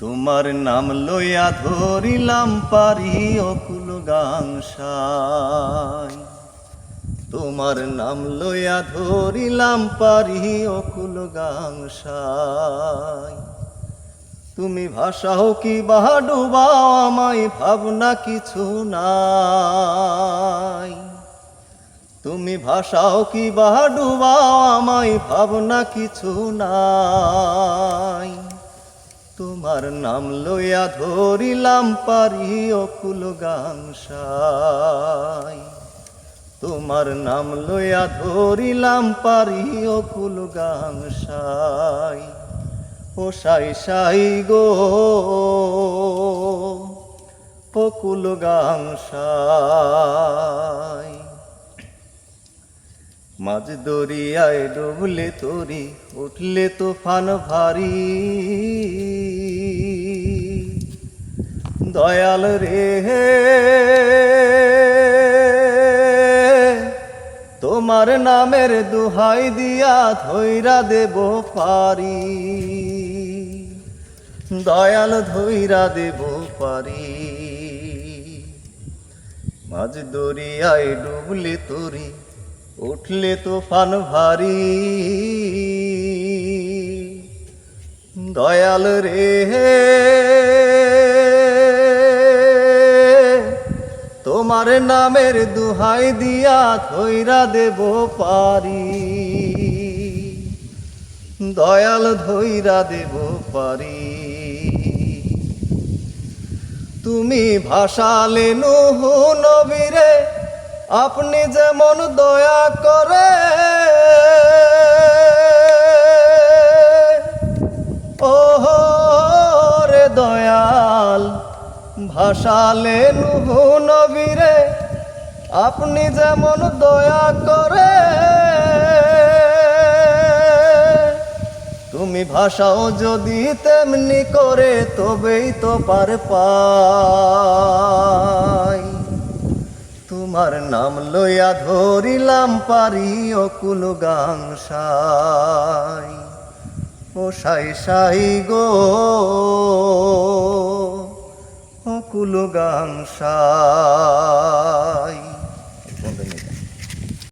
তোমার নাম লইয়া ধরিলাম পারি অকুল গাংসাই তোমার নাম লইয়া ধরিলাম পারি অকুল গাংসাই তুমি ভাষাও কি বাহা ডুবাও আমায় ভাবনা কিছু নাই। তুমি ভাষাও কি বাহা ডুবাও আমায় ভাবনা কিছু নাই। তোমার নাম লইয়া ধরিলাম পারি অকুল গাংসাই তোমার নাম লইয়া ধরিলাম পারি অকুল গাংসাই ও সাই সাই গো, অকুল গাংসাই মাঝ দরিয়ায় ডুবলে তরি, উঠলে তুফান ভারী। দয়াল রে। তোমার নামের দুহাই দিয়া ধৈরা দেব পারি। দয়াল ধৈরা দেব পারি। মাঝ দরিয়ায় ডুবলে তরি, উঠলে তুফান ভারী। দয়াল রে। তোমার নামের দুহাই দিয়া ধৈরা দেব পারি। দয়াল ধৈরা দেব পারি। তুমি ভাসালে নুহ নবীরে, আপনি যেমন দয়া করে। ও রে দয়াল ভাসালে নুহ নবীরে, আপনি যেমন দয়া করে। তুমি ভাষাও যদি তেমনি করে, তবেই তো পার পাই। তোমার নাম লইয়া ধরিলাম পারি অকুল গাংসাই। ও সাই সাই গো। অকুল গাংসাই